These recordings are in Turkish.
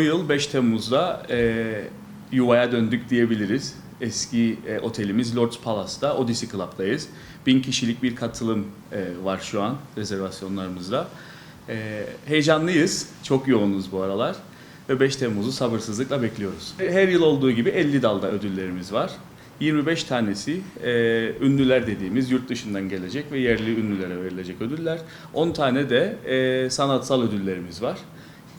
Bu yıl 5 Temmuz'da e, yuvaya döndük diyebiliriz. Eski e, otelimiz Lord's Palace'da, Odyssey Club'dayız. Bin kişilik bir katılım e, var şu an rezervasyonlarımızda. E, heyecanlıyız, çok yoğunuz bu aralar. Ve 5 Temmuz'u sabırsızlıkla bekliyoruz. Her yıl olduğu gibi 50 dalda ödüllerimiz var. 25 tanesi e, ünlüler dediğimiz yurt dışından gelecek ve yerli ünlülere verilecek ödüller. 10 tane de e, sanatsal ödüllerimiz var.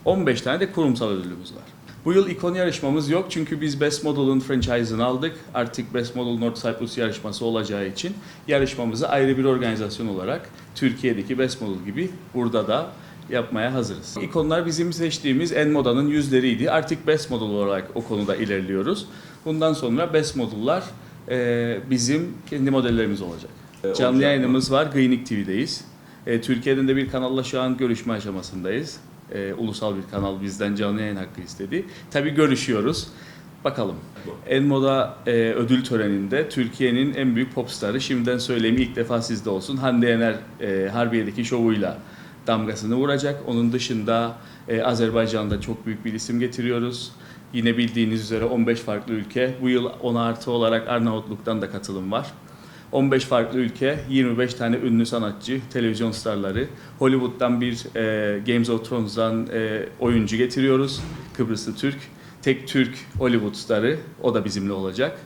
15 tane de kurumsal ödülümüz var. Bu yıl ikon yarışmamız yok çünkü biz Best Model'ın franchise'ını aldık. Artık Best Model North Cyprus yarışması olacağı için yarışmamızı ayrı bir organizasyon olarak Türkiye'deki Best Model gibi burada da yapmaya hazırız. İkonlar bizim seçtiğimiz en modanın yüzleriydi. Artık Best Model olarak o konuda ilerliyoruz. Bundan sonra Best Model'lar e, bizim kendi modellerimiz olacak. E, Canlı yayınımız var. Gıynik TV'deyiz. E, Türkiye'den de bir kanalla şu an görüşme aşamasındayız. E, ulusal bir kanal bizden canlı yayın hakkı istedi. Tabii görüşüyoruz. Bakalım. En Moda e, ödül töreninde Türkiye'nin en büyük popstarı şimdiden söyleyeyim ilk defa sizde olsun. Hande Yener e, Harbiye'deki şovuyla damgasını vuracak. Onun dışında e, Azerbaycan'da çok büyük bir isim getiriyoruz. Yine bildiğiniz üzere 15 farklı ülke. Bu yıl 10 artı olarak Arnavutluk'tan da katılım var. 15 farklı ülke, 25 tane ünlü sanatçı, televizyon starları. Hollywood'dan bir e, Games of Thrones'dan e, oyuncu getiriyoruz. Kıbrıslı Türk. Tek Türk Hollywood starı. O da bizimle olacak.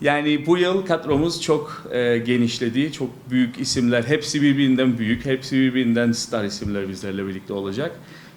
Yani bu yıl kadromuz çok e, genişledi. Çok büyük isimler. Hepsi birbirinden büyük. Hepsi birbirinden star isimler bizlerle birlikte olacak.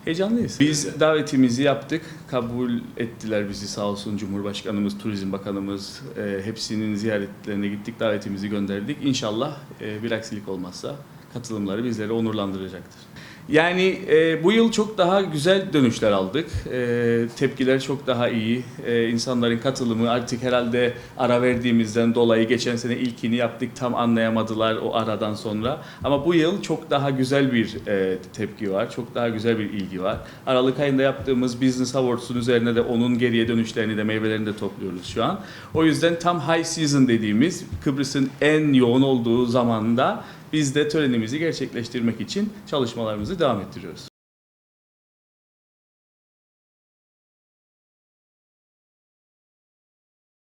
Heyecanlıyız. Biz davetimizi yaptık. Kabul ettiler bizi sağ olsun Cumhurbaşkanımız, Turizm Bakanımız. e, hepsinin ziyaretlerine gittik. Davetimizi gönderdik. İnşallah e, bir aksilik olmazsa katılımları bizleri onurlandıracaktır. Yani e, bu yıl çok daha güzel dönüşler aldık. E, tepkiler çok daha iyi. E, insanların katılımı artık herhalde ara verdiğimizden dolayı geçen sene ilkini yaptık tam anlayamadılar o aradan sonra. Ama bu yıl çok daha güzel bir e, tepki var. Çok daha güzel bir ilgi var. Aralık ayında yaptığımız Business Awards'un üzerine de onun geriye dönüşlerini de meyvelerini de topluyoruz şu an. O yüzden tam high season dediğimiz Kıbrıs'ın en yoğun olduğu zamanda biz de törenimizi gerçekleştirmek için çalışmalarımızı devam ettiriyoruz.